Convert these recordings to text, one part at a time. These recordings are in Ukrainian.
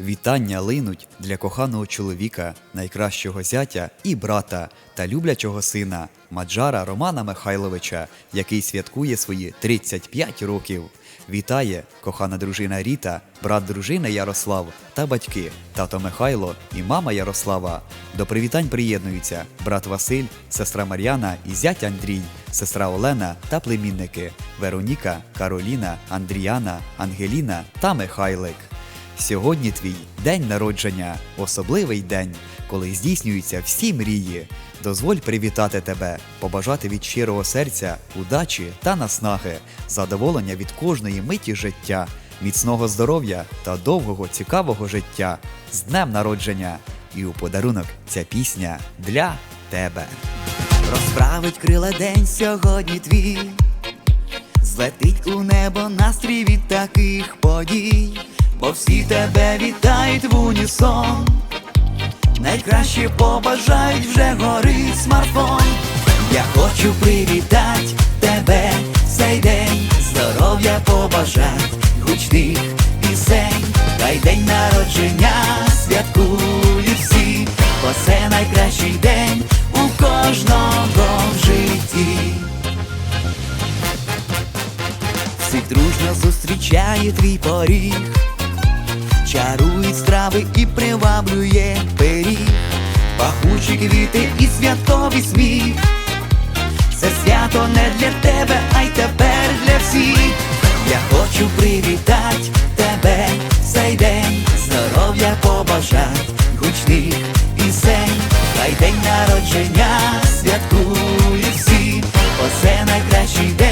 Вітання линуть для коханого чоловіка, найкращого зятя і брата та люблячого сина Маджара Романа Михайловича, який святкує свої 35 років. Вітає кохана дружина Ріта, брат дружини Ярослав та батьки тато Михайло і мама Ярослава. До привітань приєднуються брат Василь, сестра Мар'яна і зять Андрій, сестра Олена та племінники Вероніка, Кароліна, Андріана, Ангеліна та Михайлик. Сьогодні твій день народження, особливий день, коли здійснюються всі мрії. Дозволь привітати тебе, побажати від щирого серця, удачі та наснаги, задоволення від кожної миті життя, міцного здоров'я та довгого цікавого життя з днем народження. І у подарунок ця пісня для тебе. Розправить крила день сьогодні твій, злетить у небо настрій від таких подій, бо всі тебе вітають в унісон. Найкраще побажають вже горить смартфон. Я хочу привітати тебе цей день, здоров'я побажать, гучних пісень, хай день народження святкують всі, бо це найкращий день у кожного в житті. Всіх дружно зустрічає твій поріг, чарують страви і приваблює пиріг, пахучі квіти і святковий сміх. Це свято не для тебе, а й тепер для всіх. Я хочу привітати тебе цей день, здоров'я побажать, гучних пісень, хай день народження святкують всі, бо це найкращий день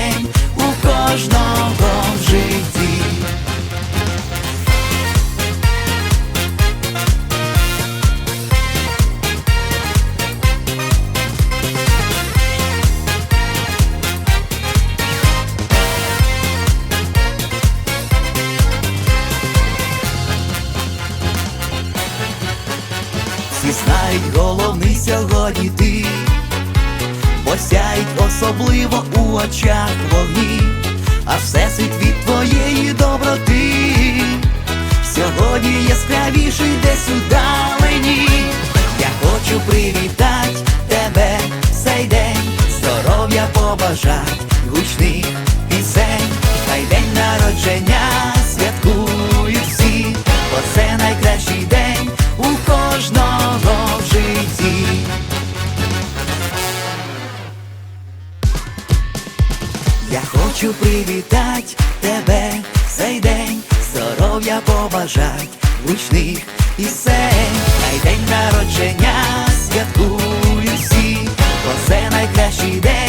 Знають головний сьогодні ти, бо сяють особливо у очах вогні, а всесвіт від твоєї доброти. Сьогодні яскравіший десь у далині. Я хочу привітати тебе цей день, здоров'я побажать, гучних Я хочу привітати тебе цей день, здоров'я побажать, гучних пісень, хай день народження святкують всі, бо це найкращий день